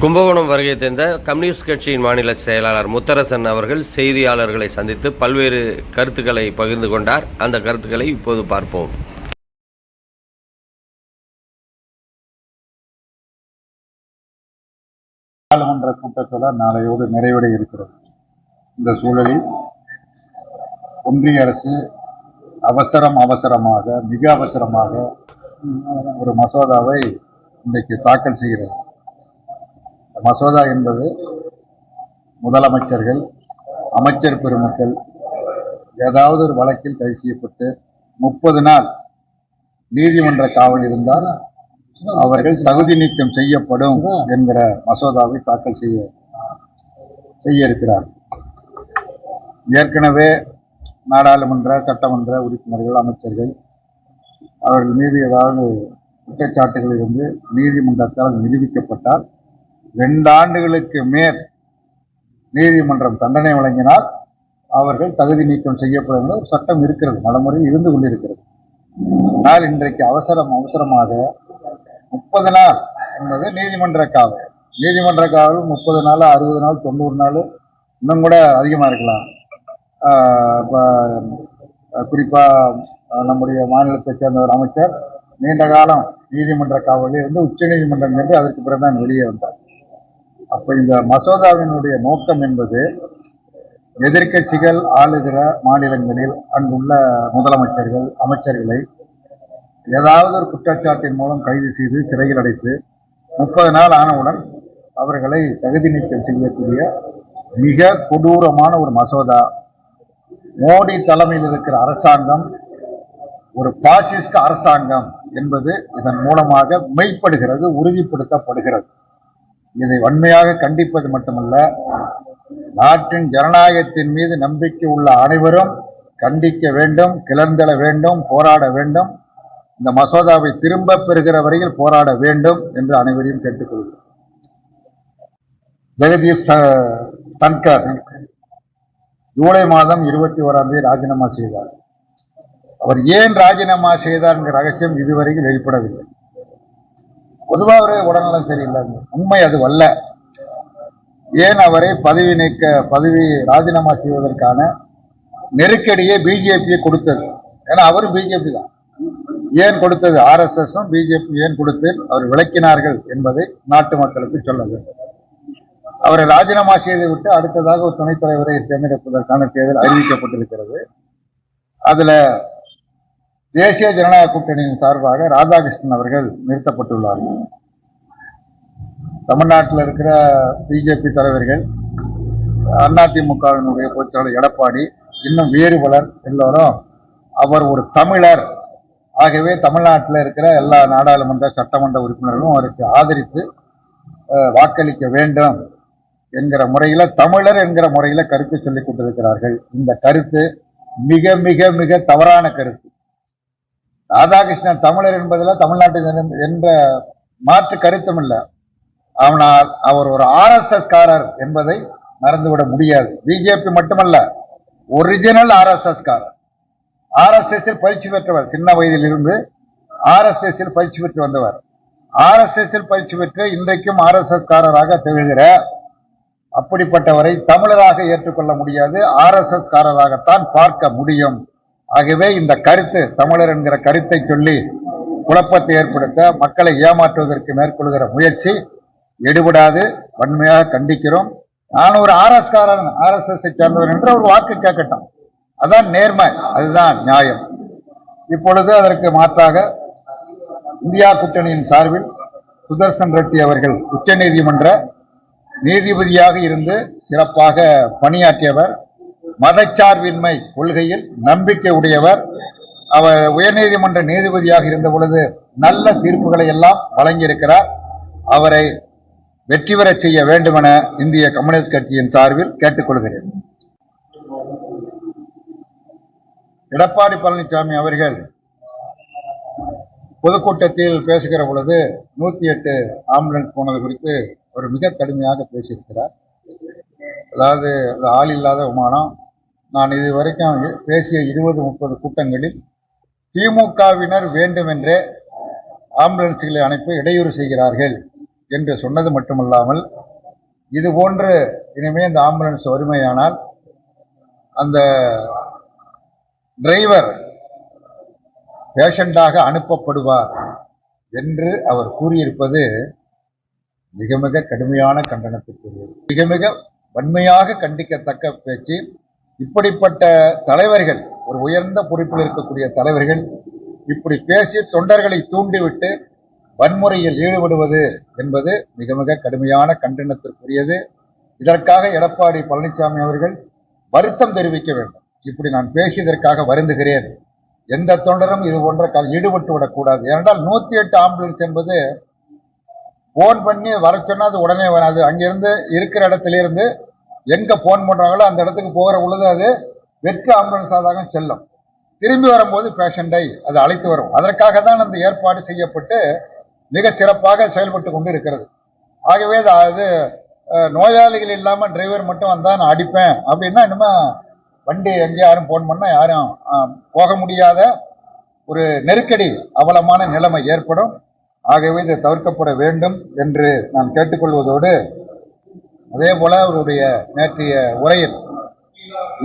கும்பகோணம் வருகை தந்த கம்யூனிஸ்ட் கட்சியின் மாநில செயலாளர் முத்தரசன் அவர்கள் செய்தியாளர்களை சந்தித்து பல்வேறு கருத்துக்களை பகிர்ந்து கொண்டார். அந்த கருத்துக்களை இப்போது பார்ப்போம். நாடாளுமன்ற கூட்டத்தொடர் நாளையோடு நிறைவடைய இருக்கிறது. இந்த சூழலில் ஒன்றிய அரசு அவசரம் அவசரமாக மிக அவசரமாக ஒரு மசோதாவை இன்றைக்கு தாக்கல் செய்கிறது. மசோதா என்பது முதலமைச்சர்கள் அமைச்சர் பெருமக்கள் ஏதாவது ஒரு வழக்கில் கைது செய்யப்பட்டு முப்பது நாள் நீதிமன்ற காவல் இருந்தால் அவர்கள் தகுதி நீக்கம் செய்யப்படும் என்கிற மசோதாவை தாக்கல் செய்ய செய்ய இருக்கிறார் ஏற்கனவே நாடாளுமன்ற சட்டமன்ற உறுப்பினர்கள் அமைச்சர்கள் அவர்கள் மீது ஏதாவது குற்றச்சாட்டுகளில் இருந்து நீதிமன்றத்தால் நிரூபிக்கப்பட்டால் ரெண்டு ஆண்டுகளுக்கு மேல் நீதிமன்றம் தண்டனை வழங்கினால் அவர்கள் தகுதி நீக்கம் செய்யப்படும் என்ற சட்டம் இருக்கிறது நடைமுறை இருந்து கொண்டிருக்கிறது. ஆனால் இன்றைக்கு அவசரம் அவசரமாக முப்பது நாள் என்பது நீதிமன்ற காவல். நீதிமன்ற காவல் முப்பது நாள் அறுபது நாள் தொண்ணூறு நாள் இன்னும் கூட அதிகமாக இருக்கலாம். இப்போ குறிப்பாக நம்முடைய மாநிலத்தை சேர்ந்த ஒரு அமைச்சர் நீண்ட காலம் நீதிமன்ற காவலில் இருந்து உச்ச நீதிமன்றம் என்று அதற்கு பிறகுதான் வெளியே வந்தார். அப்போ இந்த மசோதாவினுடைய நோக்கம் என்பது எதிர்க்கட்சிகள் ஆளுகிற மாநிலங்களில் அங்குள்ள முதலமைச்சர்கள் அமைச்சர்களை ஏதாவது ஒரு குற்றச்சாட்டின் மூலம் கைது செய்து சிறையில் அடைத்து முப்பது நாள் ஆனவுடன் அவர்களை தகுதி நீக்கம் செய்யக்கூடிய மிக கொடூரமான ஒரு மசோதா. மோடி தலைமையில் இருக்கிற அரசாங்கம் ஒரு பாசிஸ்ட் அரசாங்கம் என்பது இதன் மூலமாக மெய்ப்படுகிறது உறுதிப்படுத்தப்படுகிறது. இதை வன்மையாக கண்டிப்பது மட்டுமல்ல நாட்டின் ஜனநாயகத்தின் மீது நம்பிக்கை உள்ள அனைவரும் கண்டிக்க வேண்டும் கிளர்ந்தள வேண்டும் போராட வேண்டும். இந்த மசோதாவை திரும்ப பெறுகிற வரையில் போராட வேண்டும் என்று அனைவரையும் கேட்டுக்கொள்கிறேன் ஜெகதீப் தன்கர் ஜூலை மாதம் இருபத்தி ஓராம் தேதி ராஜினாமா செய்தார். அவர் ஏன் ராஜினாமா செய்தார் என்கிற ரகசியம் இதுவரையில் வெளிப்படவில்லை. பொதுவாக அவரே உடல்நலம் சரியில்லை உண்மை அது அல்ல. ஏன் அவரை பதவி நீக்க பதவி ராஜினாமா செய்வதற்கான நெருக்கடியை பிஜேபியை கொடுத்தது. ஏன்னா அவரும் பிஜேபி தான். ஏன் கொடுத்தது? ஆர்எஸ்எஸும் பிஜேபி ஏன் கொடுத்து அவர் விளக்கினார்கள் என்பதை நாட்டு மக்களுக்கு சொல்ல வேண்டும் அவரை ராஜினாமா செய்து விட்டு அடுத்ததாக ஒரு துணைத் தலைவரை தேர்ந்தெடுப்பதற்கான தேர்தல் அறிவிக்கப்பட்டிருக்கிறது. அதில் தேசிய ஜனநாயக கூட்டணியின் சார்பாக ராதாகிருஷ்ணன் அவர்கள் நிறுத்தப்பட்டுள்ளார்கள். தமிழ்நாட்டில் இருக்கிற பிஜேபி தலைவர்கள் அதிமுகவினுடைய பொதுச்செயலாளர் எடப்பாடி இன்னும் வேறு பலர் எல்லோரும் அவர் ஒரு தமிழர். ஆகவே தமிழ்நாட்டில் இருக்கிற எல்லா நாடாளுமன்ற சட்டமன்ற உறுப்பினர்களும் அவருக்கு ஆதரித்து வாக்களிக்க வேண்டும் என்கிற முறையில் தமிழர் என்கிற முறையில் கருத்து சொல்லிக் கொண்டிருக்கிறார்கள். இந்த கருத்து மிக மிக மிக தவறான கருத்து. ராதாகிருஷ்ணன் தமிழர் என்பதில் தமிழ்நாட்டில் என்ற மாற்று கருத்தும் இல்லை. ஆனால் அவர் ஒரு ஆர்எஸ்எஸ் காரர் என்பதை மறந்துவிட முடியாது. பிஜேபி மட்டுமல்ல ஒரிஜினல் ஆர்எஸ்எஸ் காரர். பயிற்சி பெற்றவர் சின்ன வயதில் இருந்து ஆர்எஸ்எஸ் பயிற்சி பெற்று வந்தவர். ஆர்எஸ்எஸ்ஸில் பயிற்சி பெற்று இன்றைக்கும் ஆர்எஸ்எஸ் காரராக திகழ்கிற அப்படிப்பட்டவரை தமிழராக ஏற்றுக்கொள்ள முடியாது. ஆர்எஸ்எஸ் காரராகத்தான் பார்க்க முடியும். ஆகவே இந்த கருத்து தமிழர் என்கிற கருத்தை சொல்லி குழப்பத்தை ஏற்படுத்த மக்களை ஏமாற்றுவதற்கு மேற்கொள்கிற முயற்சி எடுபடாது வன்மையாக கண்டிக்கிறோம். நான் ஒரு ஆர்எஸ் காரன் ஆர்எஸ்எஸ் சேர்ந்தவர் என்று ஒரு வாக்கு கேட்கட்டும். அதான் நேர்மை அதுதான் நியாயம். இப்பொழுது அதற்கு மாற்றாக இந்தியா கூட்டணியின் சார்பில் சுதர்சன் ரெட்டி அவர்கள் உச்சநீதிமன்ற நீதிபதியாக இருந்து சிறப்பாக பணியாற்றியவர் மதச்சார்பின்மை கொள்கையில் நம்பிக்கை உடையவர். அவர் உயர்நீதிமன்ற நீதிபதியாக இருந்த பொழுது நல்ல தீர்ப்புகளை எல்லாம் வழங்கியிருக்கிறார். அவரை வெற்றி பெறச் செய்ய வேண்டுமென இந்திய கம்யூனிஸ்ட் கட்சியின் சார்பில் கேட்டுக்கொள்கிறேன். எடப்பாடி பழனிசாமி அவர்கள் பொதுக்கூட்டத்தில் பேசுகிற பொழுது நூத்தி எட்டு ஆம்புலன்ஸ் போனது குறித்து ஒரு மிக கடுமையாக பேசியிருக்கிறார். அதாவது ஆள் இல்லாத விமானம். நான் இது வரைக்கும் பேசிய இருபது முப்பது கூட்டங்களில் திமுகவினர் வேண்டுமென்றே ஆம்புலன்ஸ்களை அனுப்பி இடையூறு செய்கிறார்கள் என்று சொன்னது மட்டுமல்லாமல் இது போன்று இனிமே இந்த ஆம்புலன்ஸ் வறுமையானால் அந்த டிரைவர் பேஷண்டாக அனுப்பப்படுவார் என்று அவர் கூறியிருப்பது மிக மிக கடுமையான கண்டனத்துக்குரியது. மிக மிக வன்மையாக கண்டிக்கத்தக்க பேச்சு. இப்படிப்பட்ட தலைவர்கள் ஒரு உயர்ந்த பொறுப்பில் இருக்கக்கூடிய தலைவர்கள் இப்படி பேசி தொண்டர்களை தூண்டிவிட்டு வன்முறையில் ஈடுபடுவது என்பது மிக மிக கடுமையான கண்டனத்திற்குரியது. இதற்காக எடப்பாடி பழனிசாமி அவர்கள் வருத்தம் தெரிவிக்க வேண்டும். இப்படி நான் பேசியதற்காக வருந்துகிறேன். எந்த தொண்டரும் இது போன்ற ஈடுபட்டு விடக்கூடாது ஏனென்றால் நூற்றி எட்டு ஆம்புலன்ஸ் என்பது ஃபோன் பண்ணி வர சொன்னால் அது உடனே வராது. அங்கேருந்து இருக்கிற இடத்துல இருந்து ஃபோன் பண்ணுறாங்களோ அந்த இடத்துக்கு போகிற பொழுது அது வெற்று ஆம்புலன்ஸாக தான் செல்லும். திரும்பி வரும்போது பேஷண்டை அது அழைத்து வரும். அதற்காக தான் அந்த ஏற்பாடு செய்யப்பட்டு மிக சிறப்பாக செயல்பட்டு கொண்டு இருக்கிறது ஆகவே அது அது நோயாளிகள் இல்லாமல் டிரைவர் மட்டும் வந்தால் நான் அடிப்பேன். அப்படின்னா இனிமே வண்டி எங்கே யாரும் ஃபோன் பண்ணால் யாரும் போக முடியாத ஒரு நெருக்கடி அவலமான நிலைமை ஏற்படும். ஆகவே இதை தவிர்க்கப்பட வேண்டும் என்று நான் கேட்டுக்கொள்வதோடு அதே போல அவருடைய நேற்றைய உரையில்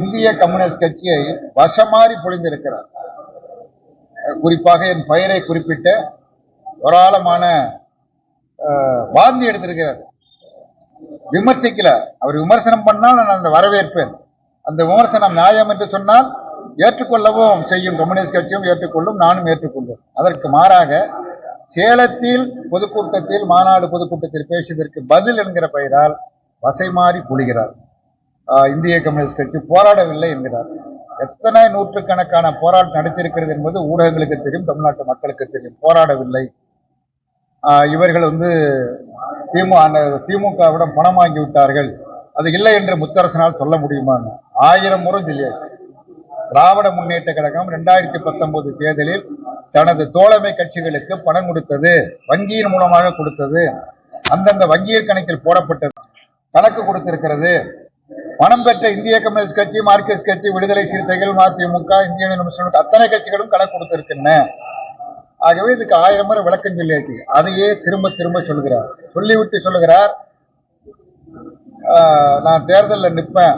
இந்திய கம்யூனிஸ்ட் கட்சியை வசமாறி பொழிந்திருக்கிறார். குறிப்பாக என் பெயரை குறிப்பிட்ட ஏராளமான வாந்தி எடுத்திருக்கிறார். விமர்சிக்கல. அவர் விமர்சனம் பண்ணால் நான் அந்த வரவேற்பேன். அந்த விமர்சனம் நியாயம் என்று சொன்னால் ஏற்றுக்கொள்ளவும் செய்யும் கம்யூனிஸ்ட் கட்சியும் ஏற்றுக்கொள்ளும் நானும் ஏற்றுக்கொள்வோம் அதற்கு மாறாக சேலத்தில் பொதுக்கூட்டத்தில் மாநாடு பொதுக்கூட்டத்தில் பேசியதற்கு பதில் என்கிற பெயரால் வசை மாறி புலிகிறார் இந்திய கம்யூனிஸ்ட் கட்சி போராடவில்லை என்கிறார். எத்தனை நூற்றுக்கணக்கான போராட்டம் நடத்தியிருக்கிறது என்பது ஊடகங்களுக்கு தெரியும் தமிழ்நாட்டு மக்களுக்கு தெரியும். போராடவில்லை. இவர்கள் வந்து திமுக அந்த திமுகவிடம் பணம் வாங்கி விட்டார்கள் அது இல்லை என்று முத்தரசனால் சொல்ல முடியுமான்னு ஆயிரம் முறை சொல்லியாச்சு. திராவிட முன்னேற்ற கழகம் ரெண்டாயிரத்தி பத்தொன்பது தேர்தலில் தனது தோழமை கட்சிகளுக்கு பணம் கொடுத்தது வங்கியின் மூலமாக கொடுத்தது. அந்தந்த வங்கியல் கணக்கில் போடப்பட்டது. கணக்கு கொடுத்திருக்கிறது. பணம் பெற்ற இந்திய கம்யூனிஸ்ட் கட்சி மார்க்சிஸ்ட் கட்சி விடுதலை சிறுத்தைகள் மதிமுக இந்திய யூனியன் அத்தனை கட்சிகளும் கணக்கு கொடுத்திருக்கின்றன. ஆகவே இதுக்கு ஆயிரம் முறை விளக்கம் சொல்லியாச்சு அதையே திரும்ப திரும்ப சொல்லுகிறார் சொல்லிவிட்டு சொல்லுகிறார். நான் தேர்தலில் நிற்பேன்.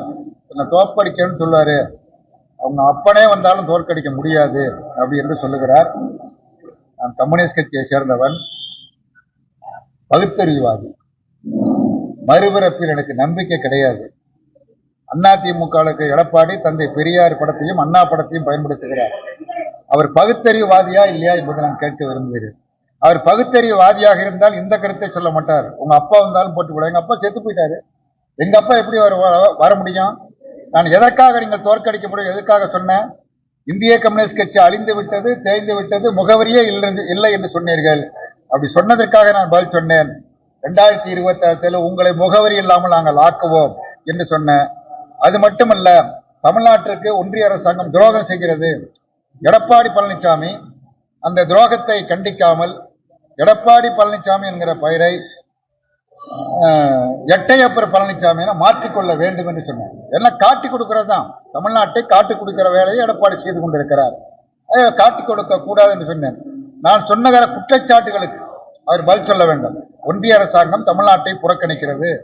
என்னை தோற்கடிக்கணும்னு சொல்லுவாரு. அவங்க அப்பனே வந்தாலும் தோற்கடிக்க முடியாது அப்படி என்று சொல்லுகிறார். நான் கம்யூனிஸ்ட் கட்சியை சேர்ந்தவன் பகுத்தறிவாதி மறுபிறப்பில் எனக்கு நம்பிக்கை கிடையாது. அதிமுகவுக்கு எடப்பாடி தந்தை பெரியார் படத்தையும் அண்ணா படத்தையும் பயன்படுத்துகிறார். அவர் பகுத்தறிவுவாதியா இல்லையா என்பதை நான் கேட்க விரும்புகிறேன். அவர் பகுத்தறிவுவாதியாக இருந்தால் இந்த கருத்தை சொல்ல மாட்டார். உங்க அப்பா வந்தாலும் போட்டு விட எங்க அப்பா செத்து போயிட்டாரு. எங்க அப்பா எப்படி வர வர- வர முடியும்? நான் எதற்காக நீங்கள் தோற்கடிக்க முடியும் எதற்காக சொன்னேன்? இந்திய கம்யூனிஸ்ட் கட்சி அழிந்து விட்டது தேய்ந்து விட்டது முகவரியே இல்லை என்று- இல்லை என்று சொன்னீர்கள். அப்படி சொன்னதற்காக நான் பதில் சொன்னேன். ரெண்டாயிரத்தி இருபத்தி உங்களை முகவரி இல்லாமல் நாங்கள் ஆக்குவோம் என்று சொன்னேன். அது மட்டுமல்ல தமிழ்நாட்டிற்கு ஒன்றிய அரசாங்கம் துரோகம் செய்கிறது. எடப்பாடி பழனிசாமி அந்த துரோகத்தை கண்டிக்காமல் எடப்பாடி பழனிசாமி என்கிற பெயரை எட்டையப்பர் பழனிசாமியை மாற்றிக்கொள்ள வேண்டும் என்று சொன்னார். எல்லாம் காட்டி கொடுக்கிறது தான் தமிழ்நாட்டை காட்டி கொடுக்கிற வேலையை எடப்பாடி செய்து கொண்டிருக்கிறார். காட்டி கொடுக்க கூடாது என்று சொன்னேன். நான் சொன்னகிற குற்றச்சாட்டுகளுக்கு அவர் பதில் சொல்ல வேண்டும். ஒன்றிய அரசாங்கம் தமிழ்நாட்டை புறக்கணிக்கிறது.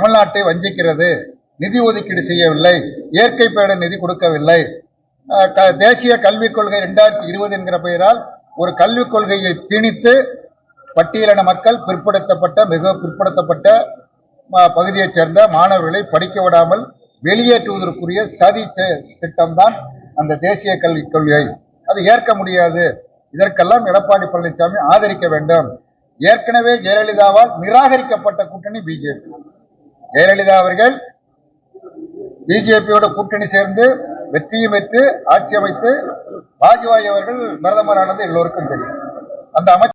தமிழ்நாட்டை வஞ்சிக்கிறது. நிதி ஒதுக்கீடு செய்யவில்லை. இயற்கை பேட நிதி கொடுக்கவில்லை. க- தேசிய கல்விக் கொள்கை ரெண்டாயிரத்தி இருபது என்கிற பெயரால் ஒரு கல்விக் கொள்கையை திணித்து பட்டியலின மக்கள் பிற்படுத்தப்பட்ட மிக பிற்படுத்தப்பட்ட பகுதியைச் சேர்ந்த மாணவர்களை படிக்க விடாமல் வெளியேற்றுவதற்குரிய சதி திட்டம்தான் அந்த தேசிய கல்விக் கொள்கை. அது ஏற்க முடியாது. இதற்கெல்லாம் எடப்பாடி பழனிசாமி ஆதரிக்க வேண்டும். ஏற்கனவே ஜெயலலிதாவால் நிராகரிக்கப்பட்ட கூட்டணி பிஜேபி ஜெயலலிதா அவர்கள் பிஜேபியோட கூட்டணி சேர்ந்து வெற்றியும் பெற்று ஆட்சி அமைத்து வாஜ்பாய் அவர்கள் பிரதமரானது எல்லோருக்கும் தெரியும். அந்த அமைச்சர்